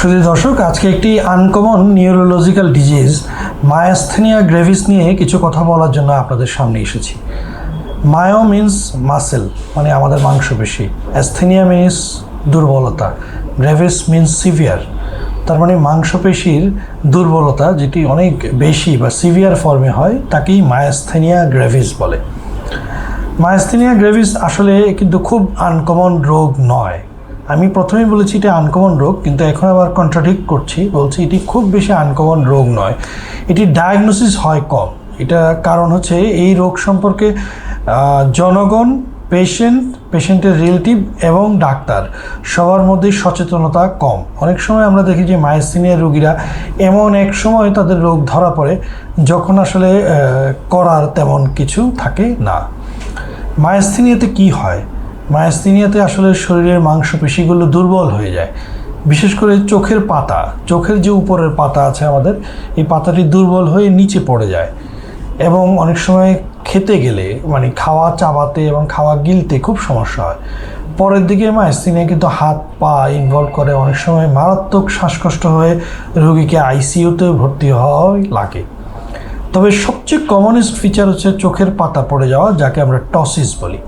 শুধু দর্শক, আজকে একটি uncommon neurological disease myasthenia gravis নিয়ে কিছু কথা বলার জন্য আপনাদের সামনে এসেছি। মায়ো মিন্স মাসেল মানে আমাদের মাংসপেশি। অ্যাস্থেনিয়া মিন্স দুর্বলতা গ্রেভিস মিন্স সিভিয়ার তার মানে মাংসপেশির দুর্বলতা, যেটি অনেক বেশি বা সিভিয়ার ফর্মে হয়, তাকেই মায়াস্থেনিয়া গ্রেভিস বলে। মায়াস্থেনিয়া গ্রেভিস আসলে কিন্তু খুব আনকমন রোগ নয়। আমি প্রথমেই বলেছি এটা আনকমন রোগ, কিন্তু এখন আবার কন্ট্রাডিক্ট করছি, বলছি এটি খুব বেশি আনকমন রোগ নয়। এটি ডায়াগনোসিস হয় কম। এটা কারণ হচ্ছে এই রোগ সম্পর্কে জনগণ পেশেন্ট পেশেন্টের রিলেটিভ এবং ডাক্তার, সবার মধ্যে সচেতনতা কম। অনেক সময় আমরা দেখি যে মায়াস্থিনিয়া রোগীরা এমন এক সময় তাদের রোগ ধরা পড়ে, যখন আসলে করার তেমন কিছু থাকে না। মায়াস্থিনিয়াতে কি হয়? মায়াস্থিনিয়াতে আসলে শরীরের মাংসপেশিগুলো দুর্বল হয়ে যায়। বিশেষ করে চোখের পাতা। চোখের যে উপরের পাতা আছে আমাদের, এই পাতাটি দুর্বল হয়ে নিচে পড়ে যায়। এবং অনেক সময় খেতে গেলে মানে খাওয়া চাবাতে এবং খাওয়া গিলতে খুব সমস্যা হয়। পরের দিকে মায়াস্থিনিয়া কিন্তু হাত, পা ইনভলভ করে অনেক সময় মারাত্মক শ্বাসকষ্ট হয়ে রোগীকে আইসিইউতে ভর্তি হওয়া লাগে। তবে সবচেয়ে কমনেস্ট ফিচার হচ্ছে চোখের পাতা পড়ে যাওয়া, যাকে আমরা টসিস বলি।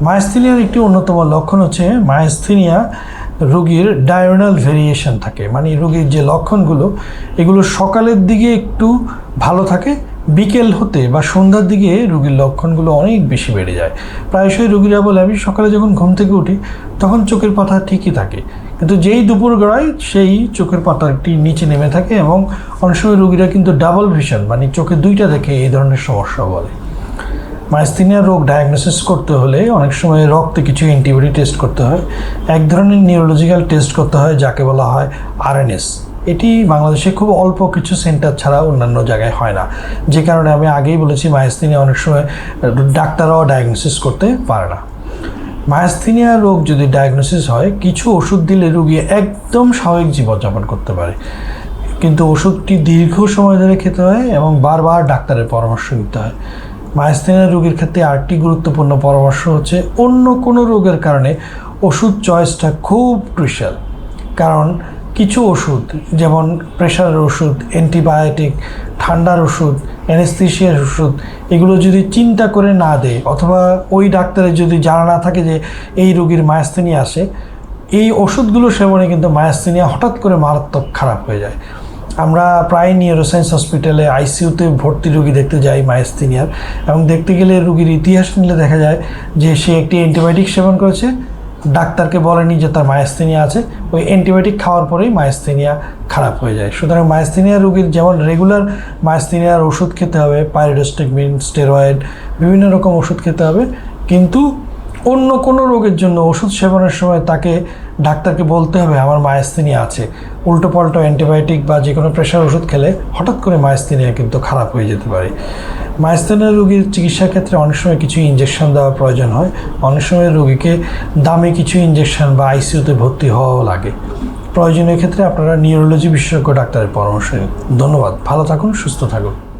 মায়াস্থিনিয়ার একটি অন্যতম লক্ষণ হচ্ছে মায়াস্থিনিয়া রোগীর ডায়োনাল ভেরিয়েশন থাকে। মানে রোগীর যে লক্ষণগুলো, এগুলো সকালের দিকে একটু ভালো থাকে, বিকেল হতে বা সন্ধ্যার দিকে রোগীর লক্ষণগুলো অনেক বেশি বেড়ে যায়। প্রায়শই রোগীরা বলে, আমি সকালে যখন ঘুম থেকে উঠি, তখন চোখের পাতা ঠিকই থাকে। কিন্তু যেই দুপুর গড়ায়, সেই চোখের পাতাটি নিচে নেমে থাকে এবং অনেক সময় রোগীরা কিন্তু ডাবল ভিশন মানে চোখে দুইটা দেখে এই ধরনের সমস্যা বলে। মাইস্থিনিয়া রোগ ডায়াগনোসিস করতে হলে অনেক সময় রক্তে কিছু অ্যান্টিবডি টেস্ট করতে হয়। এক ধরনের নিউরোলজিক্যাল টেস্ট করতে হয়, যাকে বলা হয় আরএনএস এটি বাংলাদেশে খুব অল্প কিছু সেন্টার ছাড়া অন্যান্য জায়গায় হয় না। যে কারণে আমি আগেই বলেছি মাইস্থিনিয়া অনেক সময় ডাক্তাররাও ডায়াগনোসিস করতে পারে না। মায়াস্থিনিয়া রোগ যদি ডায়াগনোসিস হয়, কিছু ওষুধ দিলে রোগী একদম স্বাভাবিক জীবনযাপন করতে পারে। কিন্তু ওষুধটি দীর্ঘ সময় ধরে খেতে হয় এবং বারবার ডাক্তারের পরামর্শ নিতে হয়। মায়াস্থিনিয়া রোগীর ক্ষেত্রে আরেকটি গুরুত্বপূর্ণ পরামর্শ হচ্ছে অন্য কোনো রোগের কারণে ওষুধ চয়েসটা খুব ক্রুশাল কারণ কিছু ওষুধ, যেমন প্রেশারের ওষুধ অ্যান্টিবায়োটিক ঠান্ডার ওষুধ অ্যানেস্থিসিয়ার ওষুধ, এগুলো যদি চিন্তা করে না দেয় অথবা ওই ডাক্তারের যদি জানা না থাকে যে এই রোগীর মায়াস্থিনিয়া আসে এই ওষুধগুলো সেবনে কিন্তু মায়াস্থিনিয়া হঠাৎ করে মারাত্মক খারাপ হয়ে যায়। আমরা প্রায় নিউরোসায়েন্স হসপিটালে আইসিইউতে ভর্তি রুগী দেখতে যাই মায়াস্থিনিয়ার এবং দেখতে গেলে রুগীর ইতিহাস নিলে দেখা যায় যে সে একটি অ্যান্টিবায়োটিক সেবন করেছে। ডাক্তারকে বলেনি যে তার মায়াস্থিনিয়া আছে। ওই অ্যান্টিবায়োটিক খাওয়ার পরেই মায়াস্থিনিয়া খারাপ হয়ে যায়। সুতরাং মায়াস্থিনিয়া রোগীর যেমন রেগুলার মায়াস্থিনিয়ার ওষুধ খেতে হবে পাইরোস্টেকমিন স্টেরয়েড বিভিন্ন রকম ওষুধ খেতে হবে। কিন্তু অন্য কোনো রোগের জন্য ওষুধ সেবনের সময় তাকে ডাক্তারকে বলতে হবে, আমার মায়াস্থিনিয়া আছে। উল্টো পাল্টো অ্যান্টিবায়োটিক বা যে কোনো প্রেশার ওষুধ খেলে হঠাৎ করে মায়াস্থিনিয়া কিন্তু খারাপ হয়ে যেতে পারে। মায়াস্থিনিয়া রোগীর চিকিৎসার ক্ষেত্রে অনেক সময় কিছু ইঞ্জেকশন দেওয়ার প্রয়োজন হয়। অনেক সময় রোগীকে দামে কিছু ইঞ্জেকশন বা আইসিইউতে ভর্তি হওয়াও লাগে। প্রয়োজনীয় ক্ষেত্রে আপনারা নিউরোলজি বিশেষজ্ঞ ডাক্তারের পরামর্শ ধন্যবাদ। ভালো থাকুন, সুস্থ থাকুন।